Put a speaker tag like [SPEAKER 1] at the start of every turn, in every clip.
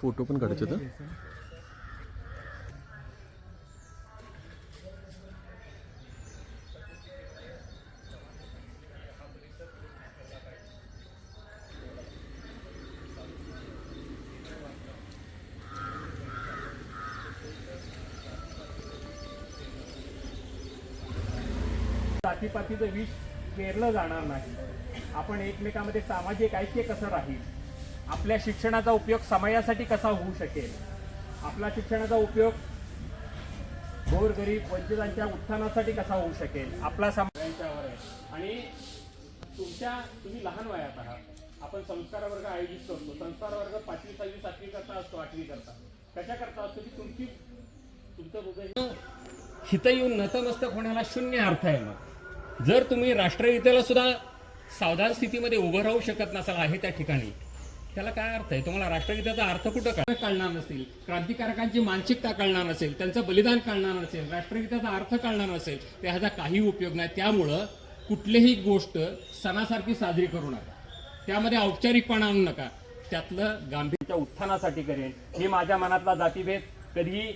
[SPEAKER 1] Photo पण काढायचे तर
[SPEAKER 2] जातीपातीचं विष पेरलं जाणार नाही. आपण एकमेकामध्ये सामाजिक ऐक्य कसं राहील? आपल्या शिक्षणाचा उपयोग समाजासाठी कसा होऊ शकेल? आपला शिक्षणाचा उपयोग गोरगरीब वंचितांच्या उत्थानासाठी कसा होऊ शकेल? आपला समाजांच्यावर आहे. आणि तुमच्या तुम्ही लहान वयात आहात. आपण संस्कार वर्ग आयोजित करतो. संस्कार वर्ग पाचवी सहावी सातवी करता असतो आठवी करता. कशा करता असतो? की तुमची तुमचं हृदय हित येऊन नतमस्तक होण्याला शून्य अर्थ आहे मग. जर तुम्ही राष्ट्रहिताला सुद्धा सावधान स्थितीमध्ये उभं राहू शकत नसाल आहे त्या ठिकाणी त्याला काय अर्थ आहे? तुम्हाला राष्ट्रगीताचा अर्थ कुठं काय कळणार नसेल. क्रांतिकारकांची मानसिकता कळणार नसेल. त्यांचं बलिदान कळणार नसेल. राष्ट्रगीताचा अर्थ कळणार नसेल. त्याचा ह्याचा काही उपयोग नाही. त्यामुळं कुठलीही गोष्ट सणासारखी साजरी करू नका. त्यामध्ये औपचारिकपणा आणू नका. त्यातलं गांभीर्याच्या उत्थानासाठी करेन. मी माझ्या मनातला जातीभेद कधीही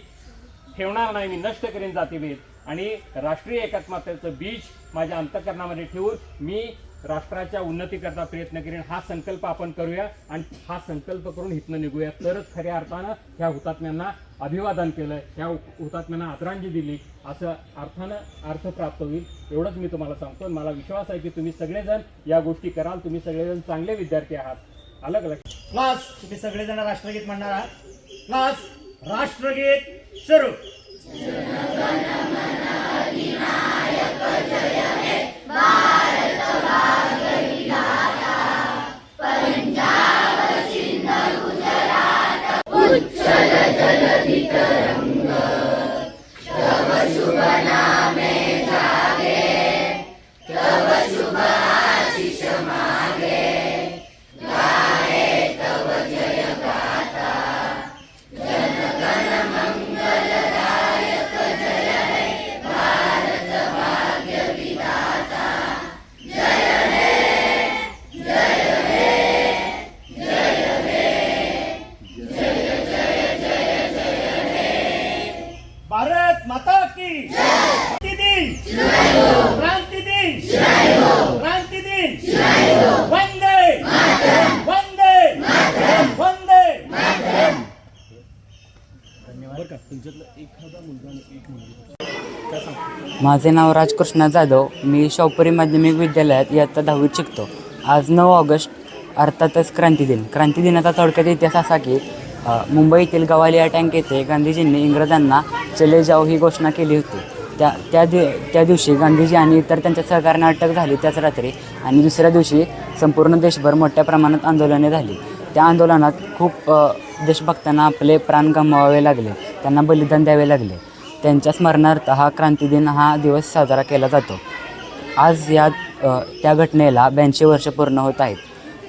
[SPEAKER 2] ठेवणार नाही. मी नष्ट करेन जातीभेद. आणि राष्ट्रीय एकात्मतेचं बीज माझ्या अंतकरणामध्ये ठेवून मी राष्ट्राच्या उन्नतीकरता प्रयत्न करेन. हा संकल्प आपण करूया आणि हा संकल्प करून हितनं निघूया. तरच खऱ्या अर्थानं ह्या हुतात्म्यांना अभिवादन केलं ह्या हुतात्म्यांना आदरांजली दिली असं अर्थानं अर्थ प्राप्त होईल एवढंच मी तुम्हाला सांगतो आणि मला विश्वास आहे की तुम्ही सगळेजण या गोष्टी कराल. तुम्ही सगळेजण चांगले विद्यार्थी आहात. अलग अलग
[SPEAKER 3] क्लास तुम्ही सगळेजण राष्ट्रगीत म्हणणार आहात. क्लास राष्ट्रगीत सुरू. भारत
[SPEAKER 4] माझे नाव राजकृष्ण जाधव. मी शाहपुरी माध्यमिक विद्यालयात इयत्ता दहावीत शिकतो. आज नऊ ऑगस्ट अर्थातच क्रांती दिन. क्रांती दिनाचा थोडक्यात इतिहास असा की मुंबईतील गवालिया टँक येथे गांधीजींनी इंग्रजांना चले जाओ ही घोषणा केली होती. त्या त्या दि त्या दिवशी गांधीजी आणि इतर त्यांच्या सहकार्याने अटक झाली त्याच रात्री आणि दुसऱ्या दिवशी संपूर्ण देशभर मोठ्या प्रमाणात आंदोलने झाली. त्या आंदोलनात खूप देशभक्तांना आपले प्राण गमवावे लागले. त्यांना बलिदान द्यावे लागले. त्यांच्या स्मरणार्थ हा क्रांती दिन हा दिवस साजरा केला जातो. आज या त्या घटनेला ब्याऐंशी वर्ष पूर्ण होत आहेत.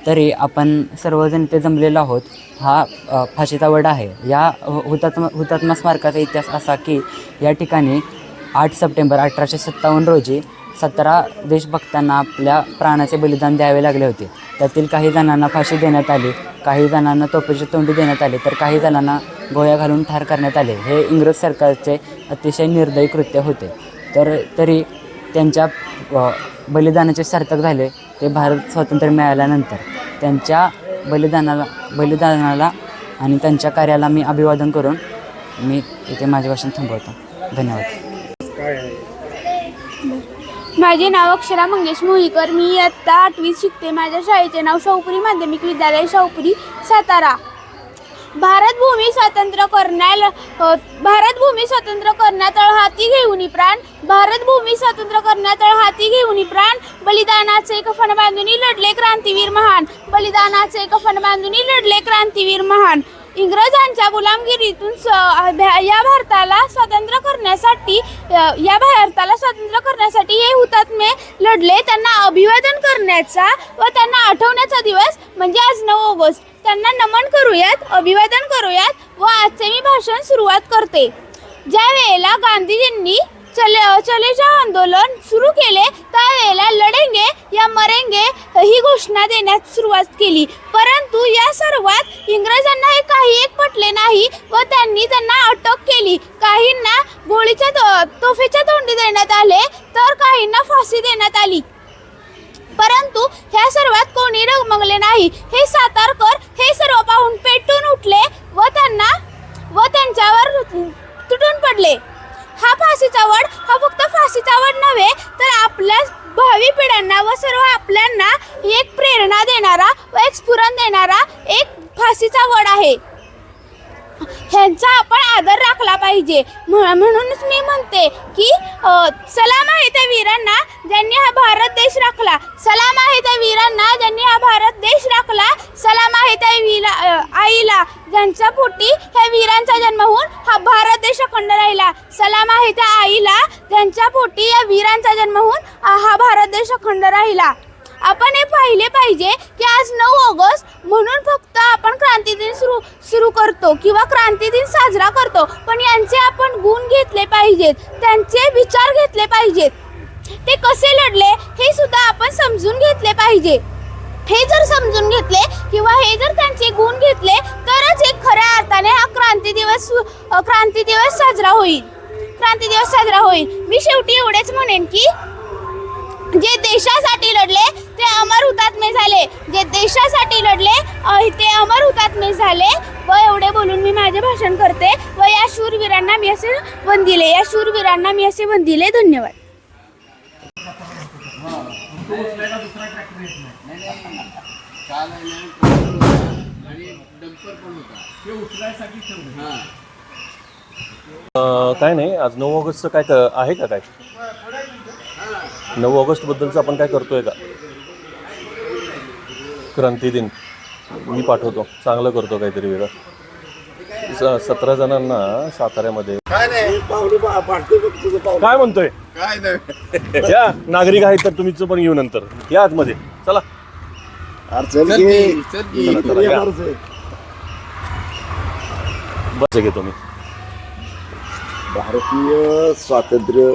[SPEAKER 4] तरी आपण सर्वजण ते जमलेलो आहोत. हा फाशीचा वड आहे. या हुतात्मा हुतात्मा स्मारकाचा इतिहास असा की या ठिकाणी आठ सप्टेंबर अठराशे सत्तावन्न रोजी सतरा देशभक्तांना आपल्या प्राणाचे बलिदान द्यावे लागले होते. त्यातील काही जणांना फाशी देण्यात आली काही जणांना तोपेची तोंडी देण्यात आली तर काही जणांना गोळ्या घालून ठार करण्यात आले. हे इंग्रज सरकारचे अतिशय निर्दयी कृत्य होते. तर तरी त्यांच्या बलिदानाचे सार्थक झाले ते भारत स्वातंत्र्य मिळाल्यानंतर. त्यांच्या बलिदानाला बलिदानाला आणि त्यांच्या कार्याला मी अभिवादन करून मी इथे माझे भाषण थांबवतो. धन्यवाद.
[SPEAKER 5] माझे नाव अक्षरा मंगेश मोहीकर. मी इयत्ता आठवीत शिकते. माझ्या शाळेचे नाव शाहपुरी माध्यमिक विद्यालय शाहपुरी सातारा. भारत भूमी स्वातंत्र्य करण्याला भारत भूमी स्वातंत्र्य करण्यात हाती घेऊन प्राण भारत भूमी स्वातंत्र्य करण्यात हाती घेऊन प्राण बलिदानाचे कफन बांधून लढले क्रांतीवीर महान बलिदानाचे कफन बांधून लढले क्रांतीवीर महान. इंग्रजांच्या गुलामगिरीतून स- या भारताला स्वातंत्र्य करण्यासाठी या भारताला स्वातंत्र्य करण्यासाठी हे हुतात्मे लढले. त्यांना अभिवादन करण्याचा व त्यांना आठवण्याचा दिवस म्हणजे आज नऊ ऑगस्ट त्यांना नमन करूयात अभिवादन करूयात व आजचे मी भाषण सुरुवात करते. ज्या वेळेला गांधीजींनी चले चलेच्या आंदोलन सुरू केले त्यावेळेला लढेंगे या मरेंगे ही घोषणा देण्यास सुरुवात केली. परंतु या सर्वात इंग्रजांना हे काही एक पटले नाही व त्यांनी त्यांना अटक केली. काहींना गोळीच्या तो- तोफेच्या तोंडी देण्यात आले तर काहींना फाशी देण्यात आली. परंतु ह्या सर्वात कोणी रगमगले नाही. हे सातारकर हे सर्व पाहून पेटून उठले व त्यांना व त्यांच्यावर तुटून पडले. हा फाशीचा वड हा फक्त फाशीचा वड नव्हे तर आपल्या भावी पिढ्यांना व सर्व आपल्यांना एक प्रेरणा देणारा व एक स्फुरण देणारा एक फाशीचा वड आहे. ह्यांचा आपण आदर राखला पाहिजे. म्हणूनच मी म्हणते की सलाम आहे त्या वीरांना ज्यांनी हा भारत देश राखला. सलाम आहे त्या वीरांना ज्यांनी हा भारत देश राखला. सलाम आहे त्या वीरा आईला ज्यांच्या पोटी ह्या वीरांचा जन्म होऊन हा भारत देश अखंड राहिला. सलाम आहे त्या आईला ज्यांच्या पोटी या वीरांचा जन्म होऊन हा भारत देश अखंड राहिला. आपण हे पाहिले पाहिजे की आज नऊ ऑगस्ट म्हणून फक्त आपण क्रांती दिन सुरू सुरू करतो किंवा क्रांती दिन साजरा करतो. पण यांचे आपण गुण घेतले पाहिजेत त्यांचे विचार घेतले पाहिजेत. ते कसे लढले हे सुद्धा आपण समजून घेतले पाहिजे. हे जर समजून घेतले किंवा हे जर त्यांचे गुण घेतले तरच एक खऱ्या अर्थाने हा क्रांती दिवस सु- क्रांती दिवस साजरा होईल. क्रांती दिवस साजरा होईल. मी शेवटी एवढेच म्हणेन की जे देशासाठी लढले ते अमर हुतात्मे झाले. जे देशासाठी लढले ते अमर हुतात्मे झाले. व एवढे बोलून मी माझे भाषण करते. व या शूरवीरांना मी असे वंदिले या शूरवीरांना मी असे वंदिले धन्यवाद.
[SPEAKER 1] काय नाही. आज नऊ ऑगस्टचं काय क- आहे का काय? नऊ ऑगस्टबद्दलचं आपण काय करतोय का? क्रांती दिन. मी पाठवतो. चांगलं करतो काहीतरी वेगळं. सतरा जणांना साताऱ्यामध्ये काय म्हणतोय?
[SPEAKER 6] काय नाही.
[SPEAKER 1] या नागरिक आहेत तर तुम्हीच पण येऊ नंतर. या आतमध्ये. चला. बस घेतो मी.
[SPEAKER 6] भारतीय स्वातंत्र्य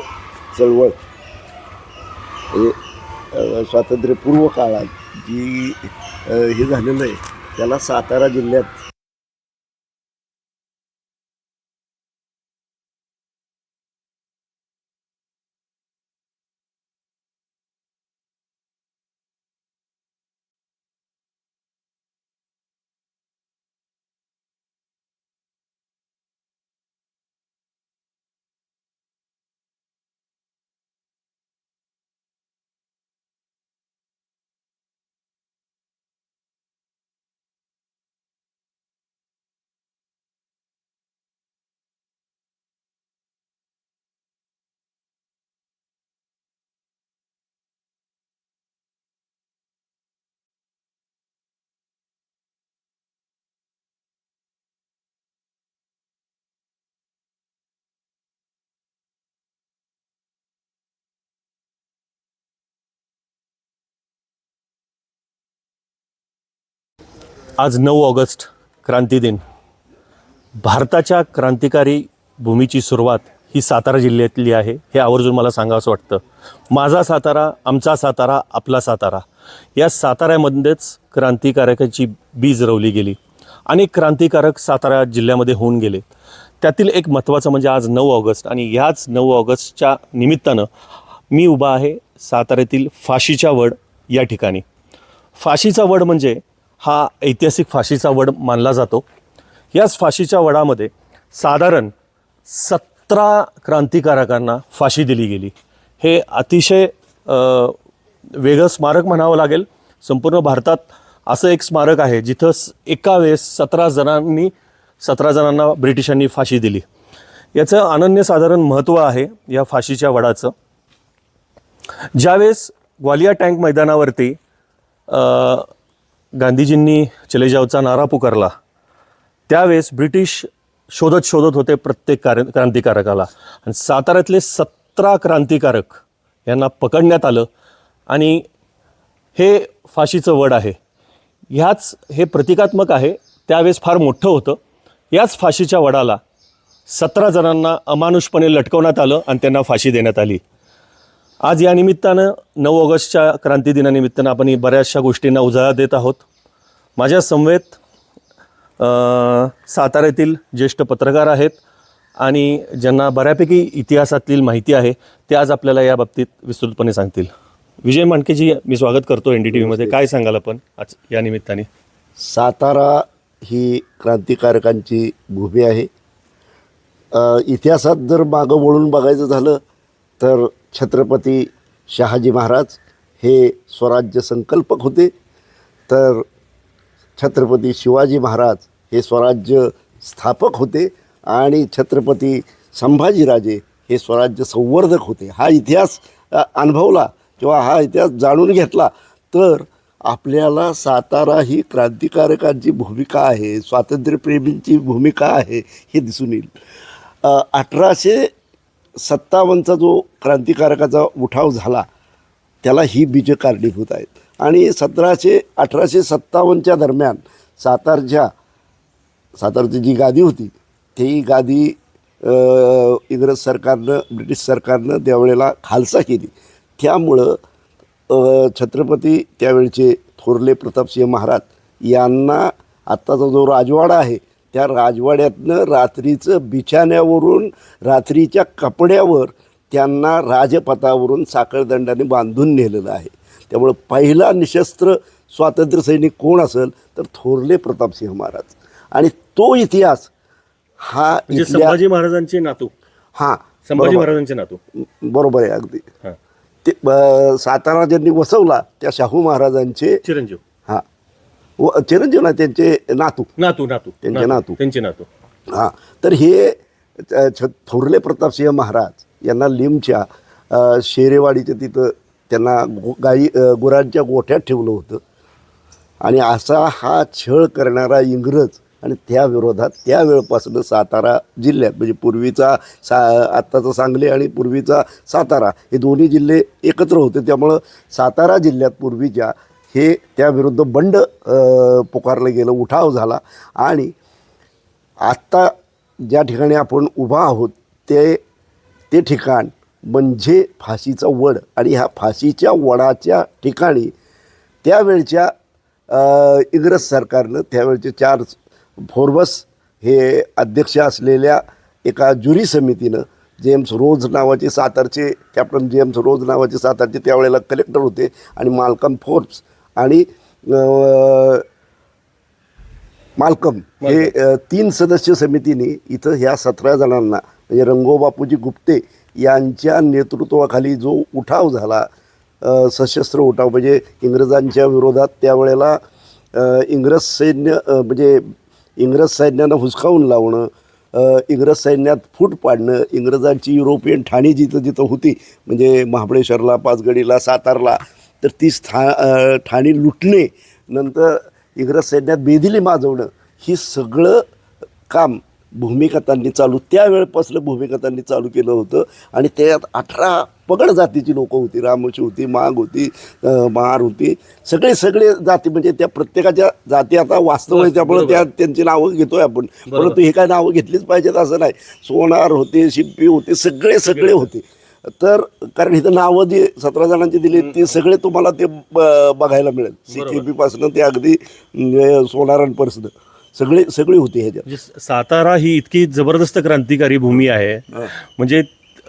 [SPEAKER 6] चळवळ. हे स्वातंत्र्यपूर्व काळात जी हे झालेलं आहे त्याला सातारा जिल्ह्यात
[SPEAKER 1] आज नऊ ऑगस्ट क्रांती दिन. भारताच्या क्रांतिकारी भूमीची सुरुवात ही सातारा जिल्ह्यातली आहे. हे आवर्जून मला सांगावंसं वाटतं. माझा सातारा आमचा सातारा आपला सातारा. या साताऱ्यामध्येच क्रांतिकारकाची बीज रवली गेली. अनेक क्रांतिकारक सातारा जिल्ह्यामध्ये होऊन गेले. त्यातील एक महत्त्वाचं म्हणजे आज नऊ ऑगस्ट आणि ह्याच नऊ ऑगस्टच्या निमित्तानं मी उभा आहे साताऱ्यातील फाशीच्या वड या ठिकाणी. फाशीचा वड म्हणजे हा ऐतिहासिक फाशीचा वड मानला जातो. याच फाशीच्या वडामध्ये साधारण सतरा क्रांतिकारकांना फाशी दिली गेली. हे अतिशय वेगळं स्मारक म्हणावं लागेल. संपूर्ण भारतात असं एक स्मारक आहे जिथं एका वेळेस सतरा जणांनी सतरा जणांना ब्रिटिशांनी फाशी दिली. याचं अनन्यसाधारण महत्त्व आहे या फाशीच्या वडाचं. ज्यावेळेस ग्वालिया टँक मैदानावरती गांधीजींनी चले जावचा नारा पुकारला. त्यावेळेस ब्रिटिश शोधत शोधत होते प्रत्येक कार्य क्रांतिकारकाला. आणि साताऱ्यातले सतरा क्रांतिकारक यांना पकडण्यात आलं आणि हे फाशीचं वड आहे. ह्याच हे प्रतिकात्मक आहे. त्यावेळेस फार मोठं होतं. याच फाशीच्या वडाला सतरा जणांना अमानुषपणे लटकवण्यात आलं आणि त्यांना फाशी देण्यात आली. आज या निमित्तानं नऊ ऑगस्टच्या क्रांती दिनानिमित्तानं आपण ही बऱ्याचशा गोष्टींना उजाळा देत आहोत. माझ्या समवेत साताऱ्यातील ज्येष्ठ पत्रकार आहेत आणि ज्यांना बऱ्यापैकी इतिहासातील माहिती आहे ते आज आपल्याला या बाबतीत विस्तृतपणे सांगतील. विजय मांडकेजी मी स्वागत करतो एन डी टी व्हीमध्ये. काय सांगाल आपण आज या निमित्ताने?
[SPEAKER 6] सातारा ही क्रांतिकारकांची भूमी आहे. इतिहासात जर मागं वळून बघायचं झालं तर छत्रपती शहाजी महाराज हे स्वराज्य संकल्पक होते. तर छत्रपती शिवाजी महाराज हे स्वराज्य स्थापक होते आणि छत्रपती संभाजीराजे हे स्वराज्य संवर्धक होते. हा इतिहास अनुभवला किंवा हा इतिहास जाणून घेतला तर आपल्याला सातारा ही क्रांतिकारकांची भूमिका आहे स्वातंत्र्यप्रेमींची भूमिका आहे हे दिसून येईल. अठराशे सत्तावन्नचा जो क्रांतिकारकाचा उठाव झाला त्याला ही बीजं कारणीभूत आहेत. आणि सतराशे अठराशे सत्तावन्नच्या दरम्यान सातारच्या सातारची जी गादी होती ती गादी इंग्रज सरकारनं ब्रिटिश सरकारनं त्यावेळेला खालसा केली. त्यामुळं छत्रपती त्यावेळचे थोरले प्रतापसिंह महाराज यांना आत्ताचा जो राजवाडा आहे त्या राजवाड्यातनं रात्रीचं बिछाण्यावरून रात्रीच्या कपड्यावर त्यांना राजपथावरून साखळदंडाने बांधून नेलेलं आहे. त्यामुळं पहिला निशस्त्र स्वातंत्र्य सैनिक कोण असेल तर थोरले प्रतापसिंह महाराज. आणि तो इतिहास हा
[SPEAKER 1] म्हणजे संभाजी महाराजांचे नातू.
[SPEAKER 6] हां
[SPEAKER 1] संभाजी. महाराजांचे नातू.
[SPEAKER 6] बरोबर आहे अगदी. ते सातारा ज्यांनी वसवला त्या शाहू महाराजांचे
[SPEAKER 1] चिरंजीव.
[SPEAKER 6] व चिरंजीव ना त्यांचे नातू.
[SPEAKER 1] नातू नातू.
[SPEAKER 6] त्यांचे नातू.
[SPEAKER 1] त्यांचे नातू.
[SPEAKER 6] हां. तर हे अ, छ थोरले प्रतापसिंह महाराज यांना लिमच्या अ, शेरेवाडीच्या तिथं त्यांना गो गाई अ, गुरांच्या गोठ्यात ठेवलं होतं. आणि असा हा छळ करणारा इंग्रज आणि त्या विरोधात त्यावेळपासून सातारा जिल्ह्यात म्हणजे पूर्वीचा सा आत्ताचा सांगली आणि पूर्वीचा सातारा हे दोन्ही जिल्हे एकत्र होते. त्यामुळं सातारा जिल्ह्यात पूर्वीच्या हे त्याविरुद्ध बंड पुकारलं गेलं उठाव झाला. आणि आत्ता ज्या ठिकाणी आपण उभा आहोत ते ते ठिकाण म्हणजे फाशीचा वड. आणि ह्या फाशीच्या वडाच्या ठिकाणी त्यावेळच्या इंग्रज सरकारनं त्यावेळचे चार फोर्बस हे अध्यक्ष असलेल्या एका ज्युरी समितीनं जेम्स रोज नावाचे सातारचे कॅप्टन जेम्स रोज नावाचे सातारचे त्यावेळेला कलेक्टर होते. आणि मालकम फोर्ब्स आणि मालकम हे तीन सदस्य समितीने इथं ह्या सतरा जणांना म्हणजे रंगोबापूजी गुप्ते यांच्या नेतृत्वाखाली जो उठाव झाला सशस्त्र उठाव म्हणजे इंग्रजांच्या विरोधात त्यावेळेला इंग्रज सैन्य म्हणजे इंग्रज सैन्यानं हुसकावून लावणं इंग्रज सैन्यात फूट पाडणं इंग्रजांची युरोपियन ठाणी जिथं जिथं होती म्हणजे महाबळेश्वरला पाचगडीला सातारला तर ती स्था ठाणी लुटणे नंतर इंग्रज सैन्यात बेदिली माजवणं ही सगळं काम भूमिगतांनी चालू त्यावेळेपासून भूमिगतांनी चालू केलं होतं. आणि त्यात अठरा पगड जातीची लोकं होती. रामोशी होती माग होती महार होती. सगळे सगळे जाती म्हणजे त्या प्रत्येकाच्या जाती आता वास्तव आहे. त्यामुळे त्या त्यांची नावं घेतोय आपण. परंतु हे काय नावं घेतलीच पाहिजेत असं नाही. सोनार होते शिंपी होते सगळे सगळे होते. तर कारण इथं नावं जी सतरा जणांची दिली ते सगळे तुम्हाला ते बघायला मिळेल. सी पासून ते अगदी सोनारांपासून सगळे सगळे होते ह्याच्यात
[SPEAKER 1] म्हणजे सातारा ही इतकी जबरदस्त क्रांतिकारी भूमी आहे. म्हणजे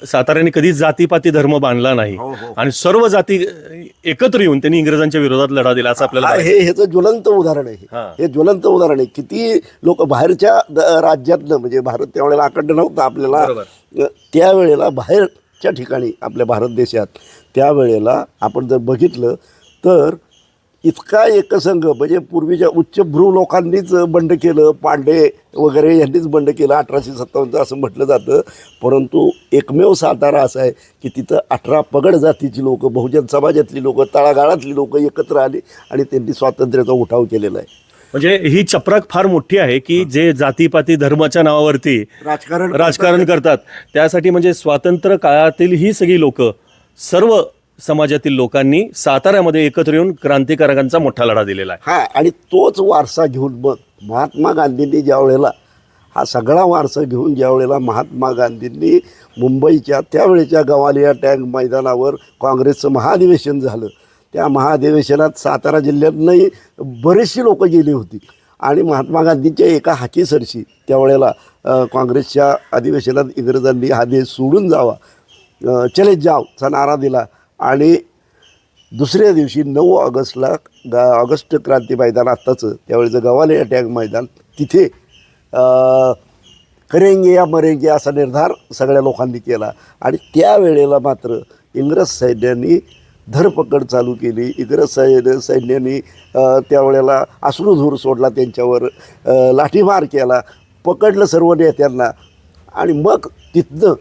[SPEAKER 1] साताऱ्याने कधीच जातीपाती धर्म बांधला नाही. आणि सर्व जाती एकत्र येऊन त्यांनी इंग्रजांच्या विरोधात लढा दिला असं आपल्याला
[SPEAKER 6] हा. हे ह्याचं ज्वलंत उदाहरण आहे
[SPEAKER 1] हा.
[SPEAKER 6] हे. ज्वलंत उदाहरण आहे. किती लोक बाहेरच्या राज्यातनं म्हणजे भारत त्यावेळेला अखंड नव्हता आपल्याला.
[SPEAKER 1] बरोबर.
[SPEAKER 6] अ, च्या ठिकाणी आपल्या भारत देशात त्यावेळेला आपण जर बघितलं तर इतका एकसंघ म्हणजे पूर्वीच्या उच्चभ्रू लोकांनीच बंड केलं पांडे वगैरे यांनीच बंड केलं अठराशे सत्तावन्नचं असं म्हटलं जातं. परंतु एकमेव सातारा असा आहे की तिथं अठरा पगड जातीची लोकं बहुजन समाजातली लोक तळागाळातली लोकं एकत्र आली आणि त्यांनी स्वातंत्र्याचा उठाव केलेला आहे.
[SPEAKER 1] म्हणजे ही चपराक फार मोठी आहे की जे जातीपाती धर्माच्या नावावरती
[SPEAKER 6] राजकारण
[SPEAKER 1] राजकारण करतात. त्यासाठी म्हणजे स्वातंत्र्य काळातील ही सगळी लोक सर्व समाजातील लोकांनी साताऱ्यामध्ये एकत्र येऊन क्रांतिकारकांचा मोठा लढा दिलेला आहे.
[SPEAKER 6] हा आणि तोच वारसा घेऊन मग महात्मा गांधींनी ज्या वेळेला हा सगळा वारसा घेऊन ज्यावेळेला महात्मा गांधींनी मुंबईच्या त्यावेळेच्या गवालिया टँक मैदानावर काँग्रेसचं महाधिवेशन झालं त्या महाधिवेशनात सातारा जिल्ह्यातनंही बरेचशी लोकं गेली होती. आणि महात्मा गांधींच्या एका हाकीसरशी त्यावेळेला काँग्रेसच्या अधिवेशनात इंग्रजांनी हा देश सोडून जावा चले जाव चा नारा दिला. आणि दुसऱ्या दिवशी नऊ ऑगस्टला गा ऑगस्ट क्रांती मैदान आत्ताचं त्यावेळेचं गवाले अटॅक मैदान तिथे करेंगे या मरेंगे असा निर्धार सगळ्या लोकांनी केला. आणि त्यावेळेला मात्र इंग्रज सैन्यांनी धरपकड चालू केली. इंग्रज सैन्य सैन्याने त्यावेळेला अश्रुधूर सोडला त्यांच्यावर लाठीमार केला. पकडलं सर्व नेत्यांना. आणि मग तिथनं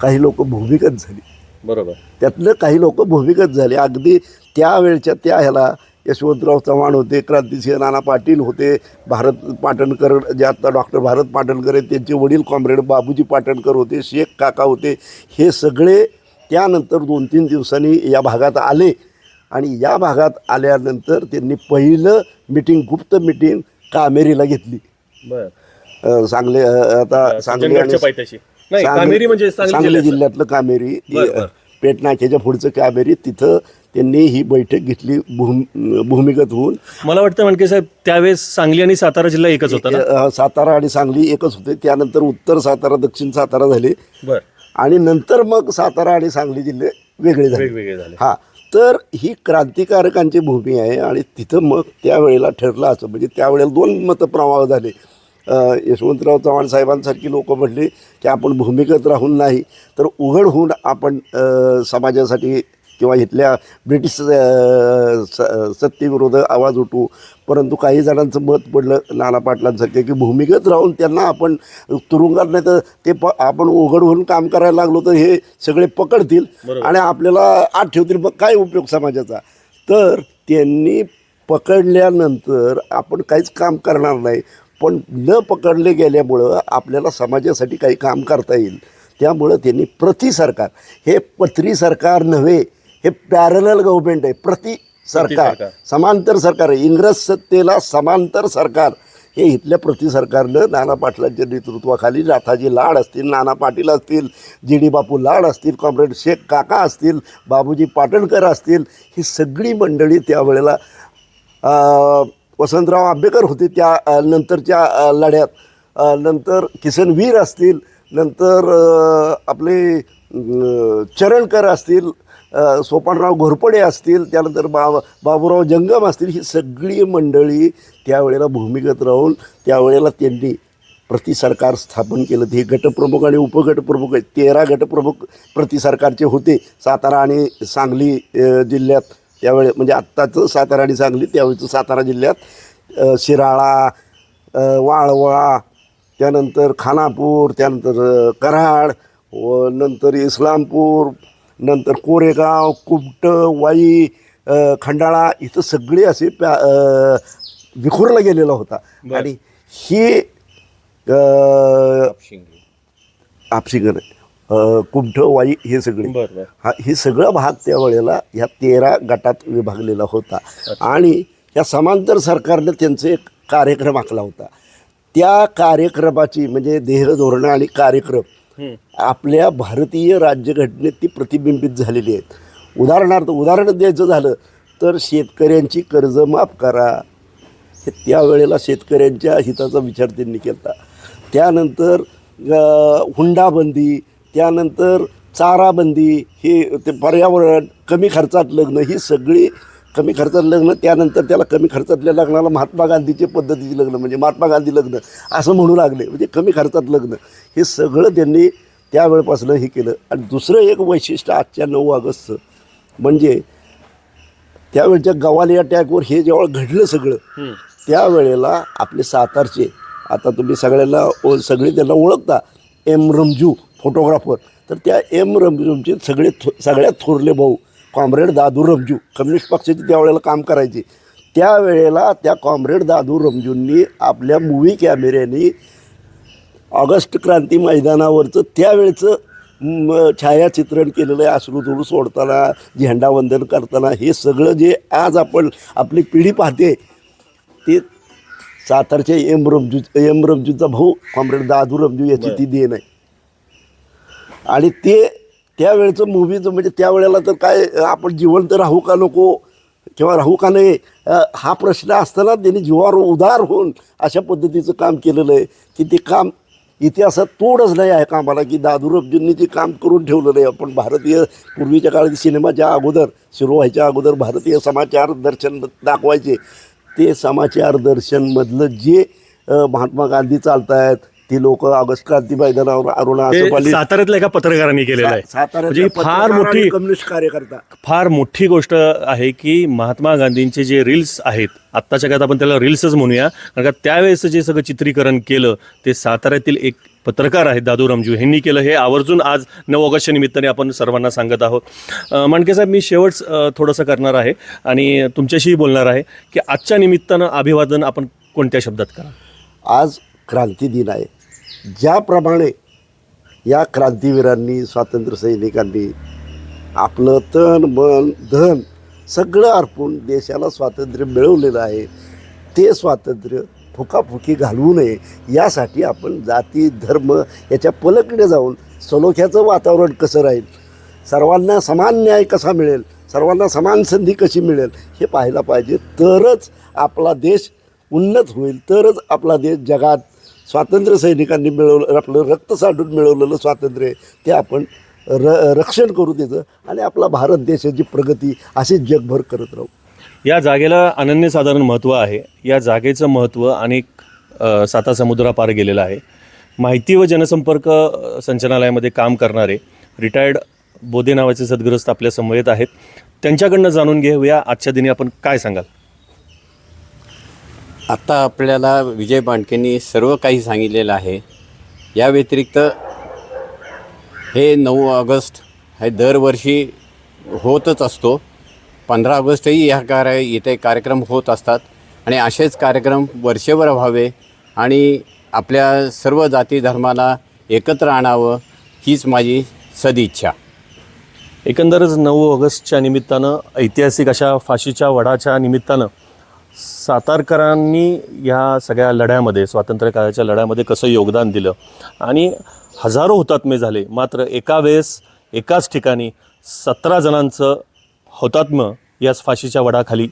[SPEAKER 6] काही लोक भूमिगत झाली.
[SPEAKER 1] बरोबर.
[SPEAKER 6] त्यातलं काही लोक भूमिगत झाले. अगदी त्यावेळच्या त्या ह्याला यशवंतराव चव्हाण होते क्रांतिसिंह नाना पाटील होते भारत पाटणकर जे आता डॉक्टर भारत पाटणकर आहेत त्यांचे वडील कॉम्रेड बाबूजी पाटणकर होते शेख काका होते. हे सगळे त्यानंतर दोन तीन दिवसांनी या भागात आले. आणि या भागात आल्यानंतर त्यांनी पहिलं मिटिंग गुप्त मिटिंग कामेरीला घेतली.
[SPEAKER 1] बर.
[SPEAKER 6] सांगली आता सांगली आणि
[SPEAKER 1] म्हणजे सांगली जिल्ह्यातलं.
[SPEAKER 6] कामेरी. पेटनाक्याच्या पुढचं कामेरी. तिथं त्यांनी ही बैठक घेतली भूम भूमिगत होऊन.
[SPEAKER 1] मला वाटतं म्हणके साहेब त्यावेळेस सांगली आणि सातारा जिल्हा एकच होता
[SPEAKER 6] सातारा आणि सांगली एकच होते. त्यानंतर उत्तर सातारा दक्षिण सातारा झाले.
[SPEAKER 1] बर.
[SPEAKER 6] आणि नंतर मग सातारा आणि सांगली जिल्हे वेगळे झाले.
[SPEAKER 1] वेगवेगळे झाले.
[SPEAKER 6] हा तर ही क्रांतिकारकांची भूमी आहे आणि तिथं मग त्यावेळेला ठरलं असं म्हणजे त्यावेळेला दोन मतप्रवाह झाले. यशवंतराव चव्हाण साहेबांसारखी लोक म्हटली की आपण भूमिगत राहून नाही तर उघड होऊन आपण समाजासाठी किंवा इथल्या ब्रिटिश अ, स- सत्तेविरोधात आवाज उठवू परंतु काही जणांचं मत पडलं नाना पाटलांसारखे की भूमिगत राहून त्यांना आपण तुरुंगात नाही तर ते प आपण उघड होऊन काम करायला लागलो तर हे सगळे पकडतील आणि आपल्याला आत ठेवतील. मग काय उपयोग समाजाचा? तर त्यांनी पकडल्यानंतर आपण काहीच काम करणार नाही. पण न पकडले गेल्यामुळं आपल्याला समाजासाठी काही काम करता येईल. त्यामुळं त्यांनी प्रति सरकार हे पत्री सरकार नव्हे हे पॅरल गव्हर्नमेंट आहे. प्रति सरकार. समांतर सरकार आहे. इंग्रज सत्तेला समांतर सरकार. हे इथल्या प्रति सरकारनं नाना पाटलांच्या नेतृत्वाखाली नाथाजी लाड असतील नाना पाटील असतील जी डी बापू लाड असतील कॉम्रेड शेख काका असतील बाबूजी पाटणकर असतील ही सगळी मंडळी त्यावेळेला वसंतराव आंबेकर होते त्या नंतरच्या लढ्यात. नंतर किसनवीर असतील नंतर आपले चरणकर असतील सोपानराव घोरपडे असतील त्यानंतर बाब बाबूराव जंगम असतील ही सगळी मंडळी त्यावेळेला भूमिगत राहून त्यावेळेला त्यांनी प्रति सरकार स्थापन केलं. ते गटप्रमुख आणि उपगटप्रमुख आहेत. तेरा गटप्रमुख प्रति सरकारचे होते. सातारा आणि सांगली जिल्ह्यात त्यावेळे म्हणजे आत्ताचं सातारा आणि सांगली त्यावेळेचं सातारा जिल्ह्यात शिराळा वाळवा त्यानंतर खानापूर त्यानंतर कराड व नंतर इस्लामपूर नंतर कोरेगाव कुमटं वाई खंडाळा इथं सगळे असे प्या विखुरला गेलेला होता. आणि ही आपशिंगण कुमठं वाई हे सगळे. हा हे सगळा भाग त्यावेळेला ह्या तेरा गटात विभागलेला होता. आणि या समांतर सरकारनं त्यांचं एक कार्यक्रम आखला होता. त्या कार्यक्रमाची म्हणजे देहधोरणं आणि कार्यक्रम आपल्या भारतीय राज्यघटनेत ती प्रतिबिंबित झालेली आहेत. उदाहरणार्थ उदाहरण द्यायचं झालं तर शेतकऱ्यांची कर्ज माफ करा. हे त्यावेळेला शेतकऱ्यांच्या हिताचा विचार त्यांनी केला त्यानंतर हुंडाबंदी त्यानंतर चाराबंदी हे ते पर्यावरण कमी खर्चात लग्न ही सगळी कमी खर्चात लग्न त्यानंतर त्याला कमी खर्चातल्या लग्नाला महात्मा गांधीचे पद्धतीचे लग्न म्हणजे महात्मा गांधी लग्न असं म्हणू लागले. म्हणजे कमी खर्चात लग्न. हे सगळं त्यांनी त्यावेळेपासून हे केलं. आणि दुसरं एक वैशिष्ट्य आजच्या नऊ ऑगस्टचं म्हणजे त्यावेळच्या गवालिया टॅगवर हे जेव्हा घडलं सगळं त्यावेळेला आपले सातारचे आता तुम्ही सगळ्यांना ओ- सगळे त्यांना ओळखता एम रमजू फोटोग्राफर. तर त्या एम रमजूचे सगळे थो सगळ्यात थोरले भाऊ कॉम्रेड दादू रमजू कम्युनिस्ट पक्षाचे त्यावेळेला काम करायचे. त्यावेळेला त्या कॉम्रेड दादू रमजूंनी आपल्या मूवी कॅमेऱ्याने ऑगस्ट क्रांती मैदानावरचं त्यावेळचं छायाचित्रण केलेलं आहे अश्रुधूर सोडताना झेंडावंदन करताना हे सगळं जे आज आपण आपली पिढी पाहते ते सातारच्या एम रमजू एम रमजूचा भाऊ कॉम्रेड दादू रमजू याची ती देण आहे आणि ते त्यावेळेचं मूवीचं म्हणजे त्यावेळेला तर काय आपण जिवंत राहू का नको किंवा राहू का नाही हा प्रश्न असताना त्यांनी जीवावर उदार होऊन अशा पद्धतीचं काम केलेलं आहे. की ते काम इतिहासात तोडच नाही आहे कामाला की दादू रबजूंनी जे काम करून ठेवलेलं आहे. आपण भारतीय पूर्वीच्या काळात सिनेमाच्या अगोदर सुरू व्हायच्या अगोदर भारतीय समाचार दर्शन दाखवायचे. ते समाचार दर्शनमधलं जे महात्मा गांधी चालत आहेत ती लोक ऑगस्ट क्रांती मैदानावर अरुणा
[SPEAKER 1] साताऱ्यातल्या एका पत्रकारांनी केलेलं आहे. म्हणजे ही फार मोठी
[SPEAKER 6] कम्युनिस्ट कार्यकर्ता.
[SPEAKER 1] फार मोठी गोष्ट आहे की महात्मा गांधींचे जे रील्स आहेत आत्ताच्या काळात आपण त्याला रील्सच म्हणूया कारण का त्यावेळेस जे सगळं चित्रीकरण केलं ते साताऱ्यातील एक पत्रकार आहेत दादू रमजू यांनी केलं. हे आवर्जून आज नऊ ऑगस्टच्या निमित्ताने आपण सर्वांना सांगत आहोत. मांडके साहेब मी शेवट थोडंसं करणार आहे आणि तुमच्याशीही बोलणार आहे की आजच्या निमित्तानं अभिवादन आपण कोणत्या शब्दात करा?
[SPEAKER 6] आज क्रांती दिन आहे. ज्याप्रमाणे या क्रांतीवीरांनी स्वातंत्र्य सैनिकांनी आपलं तन मन धन सगळं अर्पून देशाला स्वातंत्र्य मिळवलेलं आहे. ते स्वातंत्र्य फुकाफुकी घालवू नये. यासाठी आपण जाती धर्म याच्या पलकडे जाऊन सलोख्याचं वातावरण कसं राहील? सर्वांना समान न्याय कसा मिळेल? सर्वांना समान संधी कशी मिळेल? हे पाहायला पाहिजे. तरच आपला देश उन्नत होईल. तरच आपला देश जगात स्वातंत्र्य सैनिकांनी मिळवलं आपलं रक्त साठून मिळवलेलं स्वातंत्र्य ते आपण र रक्षण करू त्याचं आणि आपला भारत देशाची प्रगती अशीच जगभर करत राहू.
[SPEAKER 1] या जागेला अनन्यसाधारण महत्त्व आहे. या जागेचं महत्त्व अनेक साता समुद्रापार गेलेलं आहे. माहिती व जनसंपर्क संचालनालयामध्ये काम करणारे रिटायर्ड बोधे नावाचे सद्ग्रस्त आपल्या समवेत आहेत. त्यांच्याकडनं जाणून घेऊया आजच्या दिनी आपण काय सांगाल?
[SPEAKER 7] आत्ता आपल्याला विजय बांडकेंनी सर्व काही सांगितलेलं आहे. या व्यतिरिक्त हे नऊ ऑगस्ट हे दरवर्षी होतच असतो. पंधरा ऑगस्टही ह्या कार्य इथे कार्यक्रम होत असतात. आणि असेच कार्यक्रम वर्षभर व्हावे आणि आपल्या सर्व जाती धर्माला एकत्र आणावं हीच माझी सदिच्छा.
[SPEAKER 1] एकंदरच नऊ ऑगस्टच्या निमित्तानं ऐतिहासिक अशा फाशीच्या वडाच्या निमित्तानं सातारकरांनी या सगळ्या लढ्यामध्ये स्वातंत्र्य काळाच्या लढ्यामध्ये कसं योगदान दिलं? आणि हजारो हुतात्मे झाले. मात्र एका वेळेस एकाच ठिकाणी सतरा जणांचं हुतात्म याच फाशीच्या वडाखाली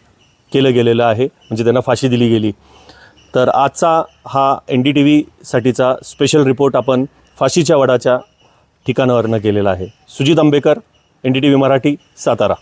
[SPEAKER 1] केलं गेलेलं आहे. म्हणजे त्यांना फाशी दिली गेली. तर आजचा हा एन डी टी व्हीसाठीचा स्पेशल रिपोर्ट आपण फाशीच्या वडाच्या ठिकाणावरनं केलेला आहे. Sujit Ambekar N D T V Marathi Satara.